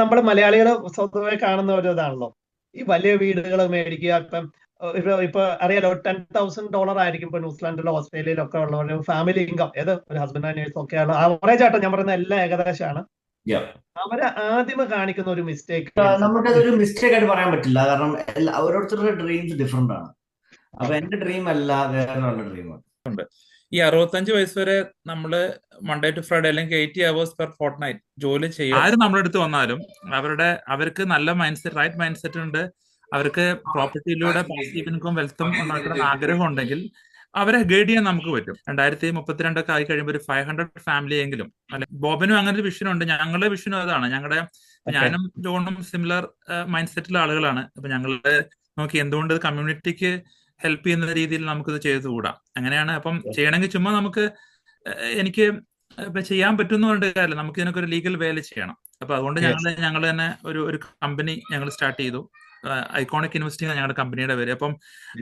നമ്മൾ മലയാളികളെ സ്വന്തമായി കാണുന്ന ഒരു ഇതാണല്ലോ. ഈ വലിയ വീടുകൾ മേടിക്കുക ഇപ്പം ഇപ്പൊ ഇപ്പൊ അറിയാലോ ടെൻ തൗസൻഡ് ഡോളർ ആയിരിക്കും ഇപ്പൊ ന്യൂസിലാൻഡിലോ ഓസ്ട്രേലിയയിലോ ഒക്കെ ഉള്ളവരുടെ ഫാമിലി ഇൻകം ഏത്? ഒരു ഹസ്ബൻഡ് ആൻഡ് നേഴ്സ് ഒക്കെ ആണ് ആവറേജ് ആട്ടോ ഞാൻ പറയുന്ന എല്ലാം ഏകദേശമാണ്. അവർ ആദ്യമേ കാണിക്കുന്ന ഒരു മിസ്റ്റേക്ക് നമുക്കതൊരു മിസ്റ്റേക്ക് ആയിട്ട് പറയാൻ പറ്റില്ല. കാരണം ഓരോരുത്തരുടെ ഡ്രീംസ് ഡിഫറെന്റ് ആണ്. അപ്പൊ എന്റെ ഡ്രീം അല്ല വേറെ ഡ്രീം ഈ അറുപത്തഞ്ച് വയസ്സ് വരെ നമ്മൾ മൺഡേ ടു ഫ്രൈഡേ അല്ലെങ്കിൽ eighty hours per fortnight ജോലി ചെയ്യും ആര് നമ്മുടെ അടുത്ത് വന്നാലും അവരുടെ അവർക്ക് നല്ല mindset right mindset ഉണ്ട് അവർക്ക് പ്രോപ്പർട്ടിയിലൂടെ പാസീവ് ഇൻകം വെൽത്തും ഉണ്ടാക്കുന്ന ആഗ്രഹം ഉണ്ടെങ്കിൽ അവരെ ഗൈഡ് ചെയ്യാൻ നമുക്ക് പറ്റും. രണ്ടായിരത്തി മുപ്പത്തിരണ്ടൊക്കെ ആയി കഴിയുമ്പോൾ ഒരു ഫൈവ് ഹൺഡ്രഡ് ഫാമിലി എങ്കിലും. അല്ലെ ബോബനും അങ്ങനെ ഒരു വിഷൻ ഉണ്ട്. ഞങ്ങളുടെ വിഷനും അതാണ്. ഞങ്ങളുടെ ഞാനും ജോണും സിമിലർ മൈൻഡ് സെറ്റിലെ ആളുകളാണ്. അപ്പൊ ഞങ്ങളുടെ നോക്കി എന്തുകൊണ്ട് കമ്മ്യൂണിറ്റിക്ക് ഹെൽപ്പ് ചെയ്യുന്ന രീതിയിൽ നമുക്കിത് ചെയ്തുകൂടാ. അങ്ങനെയാണ് അപ്പം ചെയ്യണമെങ്കിൽ ചുമ്മാ നമുക്ക് എനിക്ക് ഇപ്പൊ ചെയ്യാൻ പറ്റുന്ന പറഞ്ഞിട്ട് കാര്യമില്ല. നമുക്ക് ഇതിനൊക്കെ ഒരു ലീഗൽ വേല ചെയ്യണം. അപ്പൊ അതുകൊണ്ട്. ഞങ്ങൾ ഞങ്ങൾ തന്നെ ഒരു ഒരു കമ്പനി ഞങ്ങൾ സ്റ്റാർട്ട് ചെയ്തു. ഐക്കോണിക് ഇൻവെസ്റ്റിംഗ് ഞങ്ങളുടെ കമ്പനിയുടെ പേര്. അപ്പം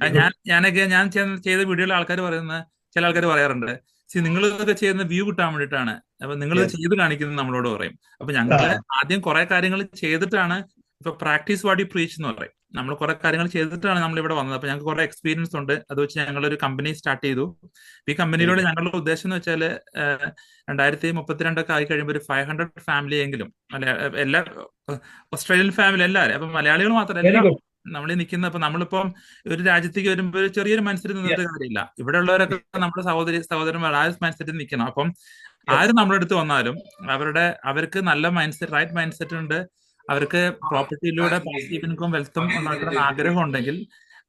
ഞാൻ ഞാനൊക്കെ ഞാൻ ചെയ്ത- വീഡിയോയിൽ ആൾക്കാർ പറയുന്ന ചില ആൾക്കാർ പറയാറുണ്ട് സി നിങ്ങൾ ഇതൊക്കെ ചെയ്യുന്ന വ്യൂ കിട്ടാൻ വേണ്ടിയിട്ടാണ്. അപ്പൊ നിങ്ങൾ. ചെയ്ത് കാണിക്കുന്നത് നമ്മളോട് പറയും. അപ്പൊ ഞങ്ങൾ ആദ്യം കുറെ കാര്യങ്ങൾ ചെയ്തിട്ടാണ് ഇപ്പൊ പ്രാക്ടീസ് വാടി പ്രീച്ച് എന്ന് പറയും. നമ്മൾ കുറെ കാര്യങ്ങൾ ചെയ്തിട്ടാണ് നമ്മൾ ഇവിടെ വന്നത്. അപ്പൊ ഞങ്ങൾക്ക് കുറെ എക്സ്പീരിയൻസ് ഉണ്ട്. അത് വെച്ച് ഞങ്ങൾ ഒരു കമ്പനി സ്റ്റാർട്ട് ചെയ്തു. ഈ കമ്പനിയിലൂടെ ഞങ്ങളുടെ ഉദ്ദേശം എന്ന് വെച്ചാൽ രണ്ടായിരത്തി മുപ്പത്തിരണ്ടൊക്കെ ആയി കഴിയുമ്പോൾ ഒരു ഫൈവ് ഹൺഡ്രഡ് ഫാമിലി എങ്കിലും എല്ലാ ഓസ്ട്രേലിയൻ ഫാമിലി എല്ലാവരും അപ്പൊ മലയാളികൾ മാത്രമല്ല നമ്മൾ നിൽക്കുന്ന ഇപ്പൊ നമ്മളിപ്പം ഒരു രാജ്യത്തേക്ക് വരുമ്പോൾ ഒരു ചെറിയൊരു മനസ്സിൽ നിന്നിട്ട് കാര്യമില്ല. ഇവിടെ ഉള്ളവരൊക്കെ നമ്മുടെ സഹോദരി സഹോദരന്മാർ ആ മനസ്സിൽ നിൽക്കണം. അപ്പം ആര് നമ്മുടെ അടുത്ത് വന്നാലും അവരുടെ അവർക്ക് നല്ല mindset right mindset ഉണ്ട്. അവർക്ക് പ്രോപ്പർട്ടിയിലൂടെ പാസീവ് ഇൻകം വെൽത്തും ഉണ്ടാക്കണം ആഗ്രഹം ഉണ്ടെങ്കിൽ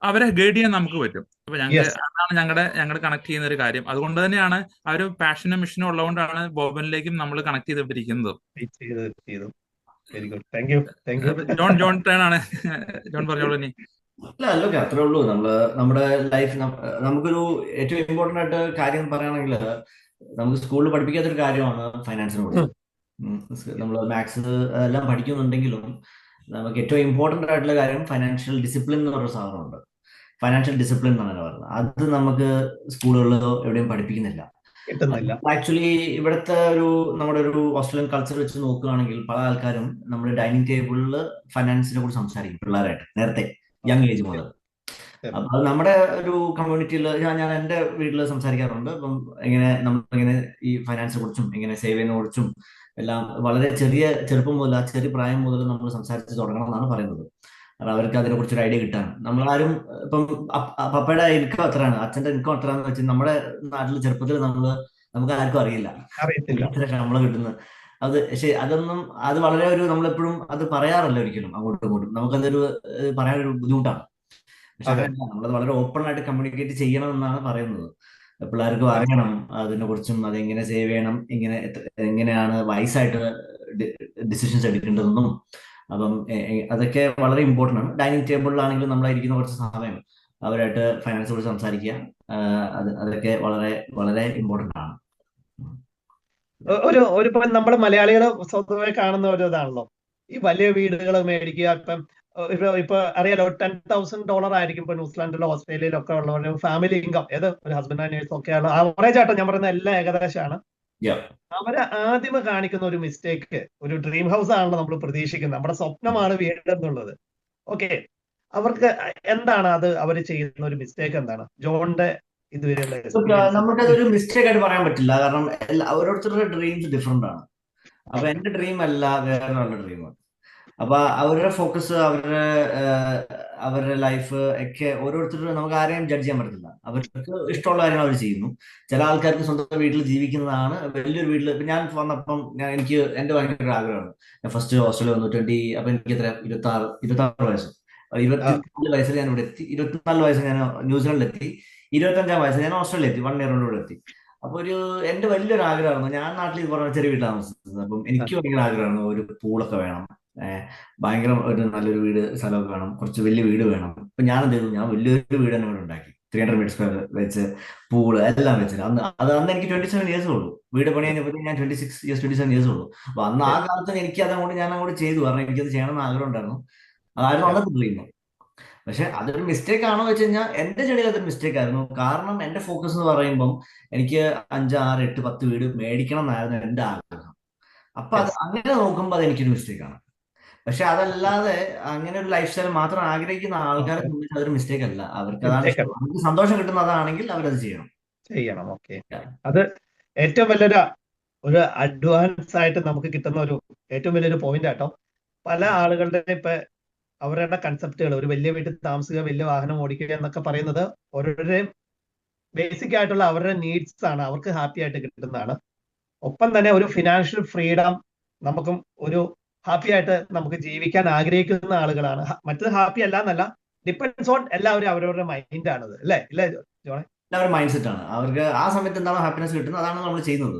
അവരെ ഗൈഡ് ചെയ്യാൻ നമുക്ക് പറ്റും. അപ്പൊ ഞങ്ങൾ. അതാണ് ഞങ്ങളുടെ ഞങ്ങൾ കണക്ട് ചെയ്യുന്ന ഒരു കാര്യം. അതുകൊണ്ട് തന്നെയാണ് ആ ഒരു പാഷനും മിഷനും ഉള്ളതുകൊണ്ടാണ് ബോബനിലേക്കും നമ്മൾ കണക്ട് ചെയ്തിട്ടിരിക്കുന്നത് ജോൺ ജോൺ ടേൺ ആണ് ജോൺ പറഞ്ഞോളൂ ഇനി. അല്ല അല്ലൊക്കെ അത്രേ ഉള്ളൂ. നമ്മൾ നമ്മുടെ ലൈഫ് നമുക്കൊരു ഏറ്റവും ഇമ്പോർട്ടന്റ് ആയിട്ട് കാര്യം പറയുകയാണെങ്കിൽ നമുക്ക് സ്കൂളിൽ പഠിപ്പിക്കാത്തൊരു കാര്യമാണ് ഫൈനാൻസിനെ കുറിച്ച്. നമ്മൾ മാത്സ് എല്ലാം പഠിക്കുന്നുണ്ടെങ്കിലും നമുക്ക് ഏറ്റവും ഇമ്പോർട്ടന്റ് ആയിട്ടുള്ള കാര്യം ഫൈനാൻഷ്യൽ ഡിസിപ്ലിൻ എന്ന് പറഞ്ഞ സാധനമുണ്ട്. ഫൈനാൻഷ്യൽ ഡിസിപ്ലിൻ എന്നാണ് പറയുന്നത്. അത് നമുക്ക് സ്കൂളുകളിലോ എവിടെയും പഠിപ്പിക്കുന്നില്ല. ആക്ച്വലി ഇവിടുത്തെ ഒരു നമ്മുടെ ഒരു ഓസ്ട്രേലിയൻ കൾച്ചർ വെച്ച് നോക്കുകയാണെങ്കിൽ പല ആൾക്കാരും നമ്മൾ ഡൈനിങ് ടേബിളിൽ ഫൈനാൻസിനെ കുറിച്ച് സംസാരിക്കും പിള്ളേരായിട്ട് നേരത്തെ യങ് ഏജ് മുതൽ. അപ്പൊ നമ്മുടെ ഒരു കമ്മ്യൂണിറ്റിയിൽ ഞാൻ ഞാൻ എന്റെ വീട്ടിൽ സംസാരിക്കാറുണ്ട്. അപ്പം എങ്ങനെ നമ്മളിങ്ങനെ ഈ ഫൈനാൻസിനെ കുറിച്ചും എങ്ങനെ സേവ് കുറിച്ചും എല്ലാം വളരെ ചെറിയ ചെറുപ്പം മുതൽ ആ ചെറിയ പ്രായം മുതൽ നമ്മൾ സംസാരിച്ച് തുടങ്ങണം എന്നാണ് പറയുന്നത്. കാരണം അവർക്ക് അതിനെ കുറിച്ച് ഒരു ഐഡിയ കിട്ടാൻ. നമ്മളാരും ഇപ്പം പപ്പയുടെ ഇൻകം എത്രയാണ്? അച്ഛന്റെ ഇൻകം എത്രയാണെന്ന് വെച്ചാൽ നമ്മുടെ നാട്ടിൽ ചെറുപ്പത്തിൽ നമ്മൾ നമുക്ക് ആർക്കും അറിയില്ല. അറിയത്തില്ല. എത്ര ശമ്പളം കിട്ടുന്നത്? അത് പക്ഷെ അതൊന്നും അത് വളരെ ഒരു നമ്മളെപ്പോഴും അത് പറയാറില്ല ഒരിക്കലും അങ്ങോട്ടും ഇങ്ങോട്ടും. നമുക്കതൊരു അതൊരു പറയാനൊരു ബുദ്ധിമുട്ടാണ്. പക്ഷെ നമ്മളത് വളരെ ഓപ്പൺ ആയിട്ട് കമ്മ്യൂണിക്കേറ്റ് ചെയ്യണം എന്നാണ് പറയുന്നത്. പിള്ളേർക്ക് അറിയണം അതിനെ കുറിച്ചും അതെങ്ങനെ സേവ് ചെയ്യണം എത്ര- എങ്ങനെയാണ് വയസ്സായിട്ട് ഡിസിഷൻസ് എടുക്കേണ്ടതെന്നും അപ്പം അതൊക്കെ വളരെ ഇമ്പോർട്ടന്റ് ആണ്. ഡൈനിങ് ടേബിളിലാണെങ്കിലും നമ്മളായിരിക്കുന്ന കുറച്ച് സമയം അവരായിട്ട് ഫൈനാൻസ് കുറിച്ച് സംസാരിക്കുക. അത് അതൊക്കെ വളരെ വളരെ ഇമ്പോർട്ടന്റ് ആണ്. ഒരു ഒരു നമ്മൾ മലയാളികൾ സ്വന്തമായി കാണുന്ന ഒരു ഇതാണല്ലോ. ഈ വലിയ വീടുകൾ മേടിക്കുക ഇപ്പം ഇപ്പൊ ഇപ്പൊ അറിയാലോ ടെൻ തൗസൻഡ് ഡോളർ ആയിരിക്കും ഇപ്പൊ ന്യൂസിലാൻഡിലോ ഓസ്ട്രേലിയയിലോ ഒക്കെ ഉള്ളവരുടെ ഫാമിലി ഇൻകം ഏത്? ഒരു ഹസ്ബൻഡ് ആൻഡ് വൈഫ് ഒക്കെ ആണ് ആവറേജ് ആട്ടോ ഞാൻ പറയുന്ന എല്ലാം ഏകദേശമാണ്. അവരെ ആദ്യമേ കാണിക്കുന്ന ഒരു മിസ്റ്റേക്ക് ഒരു ഡ്രീം ഹൗസ് ആണല്ലോ നമ്മൾ പ്രതീക്ഷിക്കുന്നത്. നമ്മുടെ സ്വപ്നമാണ് വീട് എന്നുള്ളത് ഓക്കെ അവർക്ക് എന്താണ് അത്? അവർ ചെയ്യുന്ന ഒരു മിസ്റ്റേക്ക് എന്താണ്? ജോണിന്റെ ഇതുവരെയുള്ള നമുക്ക് അതൊരു നമുക്കതൊരു മിസ്റ്റേക്ക് ആയിട്ട് പറയാൻ പറ്റില്ല. കാരണം ഓരോരുത്തരുടെ ഡ്രീംസ് ഡിഫറെന്റ് ആണ്. അപ്പൊ എന്റെ ഡ്രീം അല്ല വേറെ ഡ്രീം അപ്പൊ അവരുടെ ഫോക്കസ് അവരുടെ അവരുടെ ലൈഫ് ഒക്കെ ഓരോരുത്തരും നമുക്ക് ആരെയും ജഡ്ജ് ചെയ്യാൻ പറ്റില്ല അവർക്ക് ഇഷ്ടമുള്ള കാര്യങ്ങൾ അവർ ചെയ്യുന്നു. ചില ആൾക്കാർക്ക് സ്വന്തം വീട്ടിൽ ജീവിക്കുന്നതാണ്. വലിയൊരു വീട്ടിൽ ഇപ്പൊ ഞാൻ വന്നപ്പം ഞാൻ എനിക്ക് എന്റെ ഭയങ്കര ആഗ്രഹമാണ്. ഞാൻ ഫസ്റ്റ് ഹോസ്റ്റലിൽ വന്നു. ട്വന്റി അപ്പൊ എനിക്ക് എത്ര ഇരുപത്തി ആറ് ഇരുപത്തി ആറ് വയസ്സ് ഇരുപത്തിനാല് വയസ്സിൽ ഞാൻ ഇവിടെ എത്തി. ഇരുപത്തിനാല് വയസ്സ് ഞാൻ ന്യൂസിലാൻഡിൽ എത്തി ഇരുപത്തഞ്ചാം വയസ്സ് ഞാൻ ഓസ്ട്രേലിയ എത്തി വൺ ഇയർ കൊണ്ട് ഇവിടെ എത്തി. അപ്പൊ ഒരു എന്റെ വലിയൊരു ആഗ്രഹമായിരുന്നു. ഞാൻ നാട്ടിൽ പറഞ്ഞ ചെറിയ വീട്ടിലാണ് താമസിച്ചത്. അപ്പം എനിക്ക് ഭയങ്കര ആഗ്രഹമായിരുന്നു. ഒരു പൂളൊക്കെ വേണം. ഭയങ്കര ഒരു നല്ലൊരു വീട് സ്ഥലമൊക്കെ വേണം. കുറച്ച് വലിയ വീട് വേണം. അപ്പൊ ഞാൻ എന്ത് ചെയ്തു? ഞാൻ വലിയൊരു വീട് തന്നെ ഇവിടെ ഉണ്ടാക്കി. ത്രീ ഹൺഡ്രഡ് മീറ്റർ സ്ക്വയർ വെച്ച് പൂൾ എല്ലാം വെച്ചിട്ട് അന്ന് അത് അന്ന് എനിക്ക് ട്വന്റി സെവൻ ഇയേഴ്സ് ഉള്ളൂ. വീട് പണി കഴിഞ്ഞപ്പോൾ ഞാൻ twenty six years twenty seven years ഉള്ളൂ. അപ്പൊ അന്ന് ആ കാലത്ത് എനിക്ക് അതങ്ങോട്ട് ഞാൻ അങ്ങോട്ട് ചെയ്തു. കാരണം എനിക്കത് ചെയ്യണമെന്ന് ആഗ്രഹം ഉണ്ടായിരുന്നു. അതായിരുന്നു അന്നത്തെ ഡ്രീം പക്ഷെ അതൊരു മിസ്റ്റേക്ക് ആണോ വെച്ച് കഴിഞ്ഞാൽ എന്റെ ചെടിയിൽ അതൊരു മിസ്റ്റേക്ക് ആയിരുന്നു. കാരണം എന്റെ ഫോക്കസ് എന്ന് പറയുമ്പം എനിക്ക് അഞ്ച് ആറ് എട്ട് പത്ത് വീട് മേടിക്കണം എന്നായിരുന്നു എന്റെ ആഗ്രഹം. അപ്പൊ അത് അങ്ങനെ നോക്കുമ്പോൾ അത് എനിക്കൊരു മിസ്റ്റേക്ക് ആണ്. പക്ഷെ അതല്ലാതെ അങ്ങനെ ഒരു ലൈഫ് സ്റ്റൈൽ മാത്രം ആഗ്രഹിക്കുന്ന ആൾക്കാരെ സംബന്ധിച്ച് അതൊരു മിസ്റ്റേക്ക് അല്ല. അവർക്ക് അതാണ് സന്തോഷം കിട്ടുന്നതാണെങ്കിൽ അവരത് ചെയ്യണം. ചെയ്യണം. ഓക്കെ. അത് ഏറ്റവും വലിയൊരു ഒരു അഡ്വാൻസ് ആയിട്ട് നമുക്ക് കിട്ടുന്ന ഒരു ഏറ്റവും വലിയൊരു പോയിന്റ് ആട്ടോ. പല ആളുകളുടെ ഇപ്പൊ അവരുടെ കൺസെപ്റ്റുകൾ ഒരു വലിയ വീട്ടിൽ താമസിക്കുക വലിയ വാഹനം ഓടിക്കുക എന്നൊക്കെ പറയുന്നത് ഓരോരുടെയും ബേസിക് ആയിട്ടുള്ള അവരുടെ നീഡ്സ് ആണ് അവർക്ക് ഹാപ്പി ആയിട്ട് കിട്ടുന്നതാണ്. ഒപ്പം തന്നെ ഒരു ഫിനാൻഷ്യൽ ഫ്രീഡം നമുക്കും ഒരു ഹാപ്പി ആയിട്ട് നമുക്ക് ജീവിക്കാൻ ആഗ്രഹിക്കുന്ന ആളുകളാണ്. മറ്റത് ഹാപ്പി അല്ല എന്നല്ല ഡിപ്പെൻസ് ഓൺ എല്ലാവരും അവരവരുടെ മൈൻഡ് ആണത്. അല്ലേ? ഇല്ലേ ജോണേ? എല്ലാവരും മൈൻഡ് സെറ്റ് ആണ്. അവർക്ക് ആ സമയത്ത് എന്താണോ ഹാപ്പിനെസ് കിട്ടുന്നത്? അതാണ് നമ്മൾ ചെയ്യുന്നത്.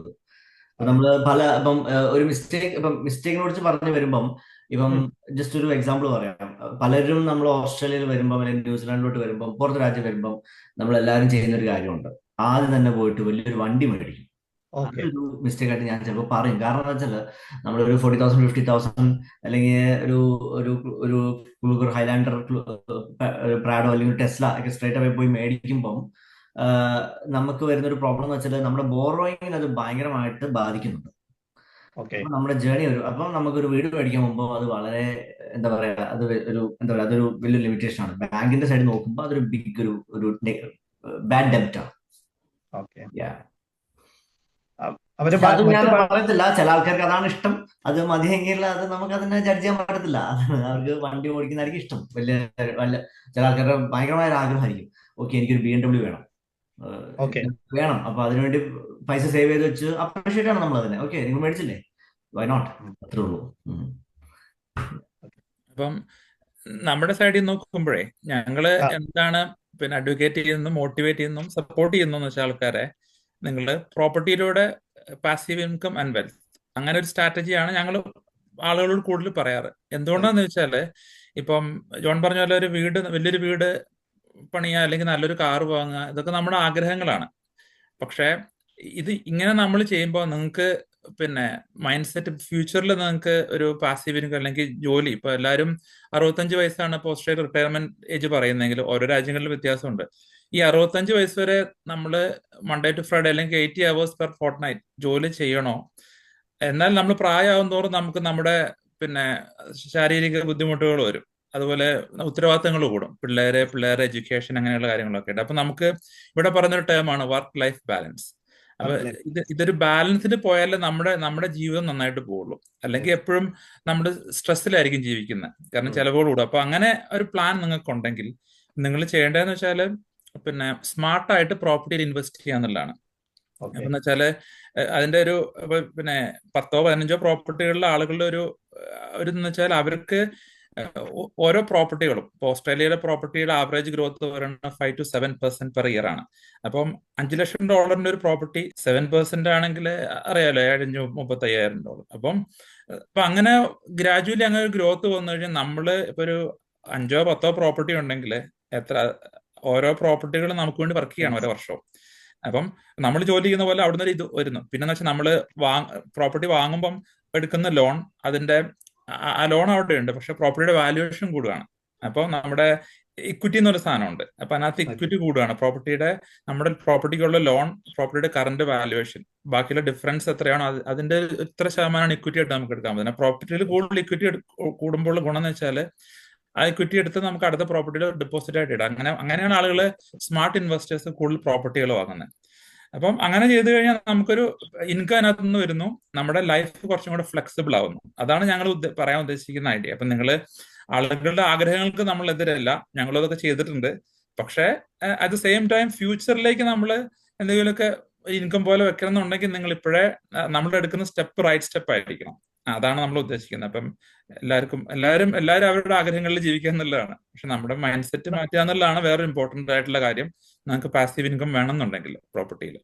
നമ്മൾ നമ്മൾ പല ഇപ്പം ഒരു മിസ്റ്റേക്ക് ഇപ്പം മിസ്റ്റേക്കിനെ കുറിച്ച് പറഞ്ഞു വരുമ്പം ഇപ്പം ജസ്റ്റ് ഒരു എക്സാമ്പിൾ പറയാം. പലരും നമ്മൾ ഓസ്ട്രേലിയയിൽ വരുമ്പം അല്ലെങ്കിൽ ന്യൂസിലാൻഡിലോട്ട് വരുമ്പം പുറത്ത് രാജ്യം വരുമ്പം നമ്മൾ എല്ലാവരും ചെയ്യുന്ന ഒരു കാര്യമുണ്ട്. ആദ്യം തന്നെ പോയിട്ട് വലിയൊരു വണ്ടി മേടിക്കും. അതൊരു മിസ്റ്റേക്ക് ആയിട്ട് ഞാൻ ചിലപ്പോൾ പറയും. കാരണം എന്താ വെച്ചാൽ നമ്മളൊരു ഫോർട്ടി തൗസൻഡ് ഫിഫ്റ്റി തൗസൻഡ് അല്ലെങ്കിൽ ഒരു ഒരു ഒരു ക്ലൂഗർ ഹൈലാൻഡർ പ്രാഡോ അല്ലെങ്കിൽ ടെസ്ല ഒക്കെ സ്ട്രേറ്റ് അവേ പോയി മേടിക്കുമ്പം നമുക്ക് വരുന്ന ഒരു പ്രോബ്ലം എന്ന് വെച്ചാൽ നമ്മുടെ ബോറോയിങ്ങിൽ അത് ഭയങ്കരമായിട്ട് ബാധിക്കുന്നുണ്ട്. നമ്മുടെ ജേണി ഒരു അപ്പം നമുക്കൊരു വീട് മേടിക്കാൻ മുമ്പ് അത് വളരെ എന്താ പറയാ അത് ഒരു എന്താ പറയാ അതൊരു വലിയൊരു ലിമിറ്റേഷൻ ആണ്. ബാങ്കിന്റെ സൈഡ് നോക്കുമ്പോൾ അതൊരു ബിഗ് ഒരു ഒരു ബാഡ് ഡെബിറ്റ് ആണ്. അവർ പറഞ്ഞിട്ടില്ല പറയത്തില്ല. ചില ആൾക്കാർക്ക് അതാണ് ഇഷ്ടം. അത് മതിയെങ്കിൽ അത് നമുക്ക് അതിനെ ജഡ്ജ് ചെയ്യാൻ പറ്റത്തില്ല. അവർക്ക് വണ്ടി ഓടിക്കുന്നതായിരിക്കും ഇഷ്ടം. വലിയ വലിയ ചില ആൾക്കാരുടെ ഭയങ്കരമായ ഒരു ആഗ്രഹമായിരിക്കും. ഓക്കെ എനിക്കൊരു ബി എം ഡബ്ല്യു വേണം. വേണം. അപ്പൊ അതിനുവേണ്ടി പൈസ സേവ് ചെയ്ത് വെച്ച് അപ്രീഷിയേറ്റ് ആണ് നമ്മൾ അതിനെ. ഓക്കെ നിങ്ങൾ മേടിച്ചില്ലേ? വൈ നോട്ട് അത്രേ ഉള്ളൂ. അപ്പം നമ്മുടെ സൈഡിൽ നോക്കുമ്പോഴേ ഞങ്ങൾ എന്താണ് പിന്നെ അഡ്വക്കേറ്റ് ചെയ്യുന്നതും മോട്ടിവേറ്റ് ചെയ്യുന്നതും സപ്പോർട്ട് ചെയ്യുന്നതെന്ന് വെച്ചാൽ ആൾക്കാരെ നിങ്ങൾ പ്രോപ്പർട്ടിയിലൂടെ പാസീവ് ഇൻകം ആൻഡ് വെൽത്ത് അങ്ങനെ ഒരു സ്ട്രാറ്റജിയാണ് ഞങ്ങൾ ആളുകളോട് കൂടുതൽ പറയാറ്. എന്തുകൊണ്ടാന്ന് വെച്ചാൽ ഇപ്പം ജോൺ പറഞ്ഞ പോലെ ഒരു വീട് വലിയൊരു വീട് പണിയുക അല്ലെങ്കിൽ നല്ലൊരു കാറ് വാങ്ങുക ഇതൊക്കെ നമ്മുടെ ആഗ്രഹങ്ങളാണ്. പക്ഷേ ഇത് ഇങ്ങനെ നമ്മൾ ചെയ്യുമ്പോൾ നിങ്ങൾക്ക് പിന്നെ മൈൻഡ് സെറ്റ് ഫ്യൂച്ചറിൽ നിങ്ങൾക്ക് ഒരു പാസീവ് ഇൻകം അല്ലെങ്കിൽ ജോലി ഇപ്പൊ എല്ലാവരും അറുപത്തഞ്ച് വയസ്സാണ് പോസ്റ്റ് റിട്ടയർമെന്റ് ഏജ് പറയുന്നെങ്കിൽ ഓരോ രാജ്യങ്ങളിലും വ്യത്യാസമുണ്ട്. ഈ അറുപത്തഞ്ച് വയസ്സ് വരെ നമ്മൾ മൺഡേ ടു ഫ്രൈഡേ അല്ലെങ്കിൽ eighty hours per fortnight ജോലി ചെയ്യണോ? എന്നാൽ നമ്മൾ പ്രായമാകും തോറും നമുക്ക് നമ്മുടെ പിന്നെ ശാരീരിക ബുദ്ധിമുട്ടുകൾ വരും. അതുപോലെ ഉത്തരവാദിത്തങ്ങൾ കൂടും. പിള്ളേരെ പിള്ളേരെ എഡ്യൂക്കേഷൻ അങ്ങനെയുള്ള കാര്യങ്ങളൊക്കെ ഉണ്ട് അപ്പൊ നമുക്ക് ഇവിടെ പറഞ്ഞൊരു ടേമാണ് വർക്ക് ലൈഫ് ബാലൻസ് അപ്പൊ ഇത് ഇതൊരു ബാലൻസിൽ പോയാലേ നമ്മുടെ നമ്മുടെ ജീവിതം നന്നായിട്ട് പോവുള്ളൂ അല്ലെങ്കിൽ എപ്പോഴും നമ്മൾ സ്ട്രെസ്സിലായിരിക്കും ജീവിക്കുന്നത്. കാരണം. ചിലവുകൾ കൂടും. അപ്പൊ അങ്ങനെ ഒരു പ്ലാൻ നിങ്ങൾക്ക് ഉണ്ടെങ്കിൽ നിങ്ങൾ ചെയ്യേണ്ടതെന്ന് വെച്ചാൽ പിന്നെ സ്മാർട്ടായിട്ട് പ്രോപ്പർട്ടിയിൽ ഇൻവെസ്റ്റ് ചെയ്യുക എന്നുള്ളതാണ്. ഓക്കെ അപ്പൊ എന്ന് വെച്ചാൽ അതിന്റെ ഒരു പിന്നെ പത്തോ പതിനഞ്ചോ പ്രോപ്പർട്ടികളിലെ ആളുകളുടെ ഒരു ഒരു എന്ന് വെച്ചാൽ അവർക്ക് ഓരോ പ്രോപ്പർട്ടികളും ഇപ്പൊ ഓസ്ട്രേലിയയിലെ പ്രോപ്പർട്ടിയുടെ ആവറേജ് ഗ്രോത്ത് പറയുന്നത് five to seven percent per year ആണ്. അപ്പം അഞ്ച് ലക്ഷം ഡോളറിന്റെ ഒരു പ്രോപ്പർട്ടി സെവൻ പെർസെന്റ് ആണെങ്കിൽ അറിയാലോ ഏഴഞ്ച് മുപ്പത്തി അയ്യായിരം ഡോളർ അപ്പം അപ്പൊ അങ്ങനെ ഗ്രാജുവലി അങ്ങനെ ഒരു ഗ്രോത്ത് വന്നു കഴിഞ്ഞാൽ നമ്മൾ ഇപ്പൊ ഒരു അഞ്ചോ പത്തോ പ്രോപ്പർട്ടി ഉണ്ടെങ്കിൽ എത്ര ഓരോ പ്രോപ്പർട്ടികൾ നമുക്ക് വേണ്ടി വർക്ക് ചെയ്യണം ഓരോ വർഷവും. അപ്പം നമ്മൾ ജോലി ചെയ്യുന്ന പോലെ അവിടുന്ന് ഒരു ഇത് വരുന്നു. പിന്നെന്ന് വെച്ചാൽ നമ്മൾ വാങ് പ്രോപ്പർട്ടി വാങ്ങുമ്പം എടുക്കുന്ന ലോൺ അതിന്റെ ആ- ലോൺ അവിടെ ഉണ്ട് പക്ഷെ പ്രോപ്പർട്ടിയുടെ വാല്യുവേഷൻ കൂടുകയാണ്. അപ്പോൾ നമ്മുടെ ഇക്വിറ്റി എന്നൊരു സാധനമുണ്ട്. അപ്പൊ അതിനകത്ത് ഇക്വിറ്റി കൂടുകയാണ്. പ്രോപ്പർട്ടിയുടെ നമ്മുടെ പ്രോപ്പർട്ടിക്കുള്ള ലോൺ പ്രോപ്പർട്ടിയുടെ കറന്റ് വാല്യുവേഷൻ ബാക്കിയുള്ള ഡിഫറൻസ് എത്രയാണോ അതിന്റെ ഇത്ര ശതമാനമാണ് ഇക്വിറ്റി ആയിട്ട് നമുക്ക് എടുക്കാൻ പറ്റുന്നത്. പ്രോപ്പർട്ടിയിൽ കൂടുതൽ ഇക്വിറ്റി കൂടുമ്പോൾ ഗുണം എന്ന് വെച്ചാൽ ആ ഇക്വിറ്റി എടുത്ത് നമുക്ക് അടുത്ത പ്രോപ്പർട്ടിയിൽ ഡെപ്പോസിറ്റ് ആയിട്ട് ഇടാം. അങ്ങനെ അങ്ങനെയാണ് ആളുകൾ സ്മാർട്ട് ഇൻവെസ്റ്റേഴ്സ് കൂടുതൽ പ്രോപ്പർട്ടികൾ വാങ്ങുന്നത് അപ്പം അങ്ങനെ ചെയ്തു കഴിഞ്ഞാൽ നമുക്കൊരു ഇൻകം അതിനകത്ത് നിന്ന് വരുന്നു. നമ്മുടെ ലൈഫ് കുറച്ചും കൂടെ ഫ്ലെക്സിബിൾ ആവുന്നു. അതാണ് ഞങ്ങൾ പറയാൻ ഉദ്ദേശിക്കുന്ന ഐഡിയ അപ്പൊ നിങ്ങൾ ആളുകളുടെ ആഗ്രഹങ്ങൾക്ക് നമ്മൾ എതിരല്ല. അതൊക്കെ ചെയ്തിട്ടുണ്ട്. പക്ഷേ അറ്റ് ദ സെയിം ടൈം ഫ്യൂച്ചറിലേക്ക് നമ്മൾ എന്തെങ്കിലുമൊക്കെ ഇൻകം പോലെ വെക്കണം എന്നുണ്ടെങ്കിൽ നിങ്ങൾ ഇപ്പോഴേ നമ്മൾ എടുക്കുന്ന സ്റ്റെപ്പ് റൈറ്റ് സ്റ്റെപ്പ് ആയിരിക്കണം. അതാണ് നമ്മൾ ഉദ്ദേശിക്കുന്നത്. അപ്പം എല്ലാവർക്കും എല്ലാവരും എല്ലാവരും അവരുടെ ആഗ്രഹങ്ങളിൽ ജീവിക്കുക എന്നുള്ളതാണ്. പക്ഷെ നമ്മുടെ മൈൻഡ് സെറ്റ് മാറ്റുക എന്നുള്ളതാണ് വേറെ ഇമ്പോർട്ടന്റ് ആയിട്ടുള്ള കാര്യം. നമുക്ക് പാസീവ് ഇൻകം വേണമെന്നുണ്ടെങ്കിൽ പ്രോപ്പർട്ടിയിൽ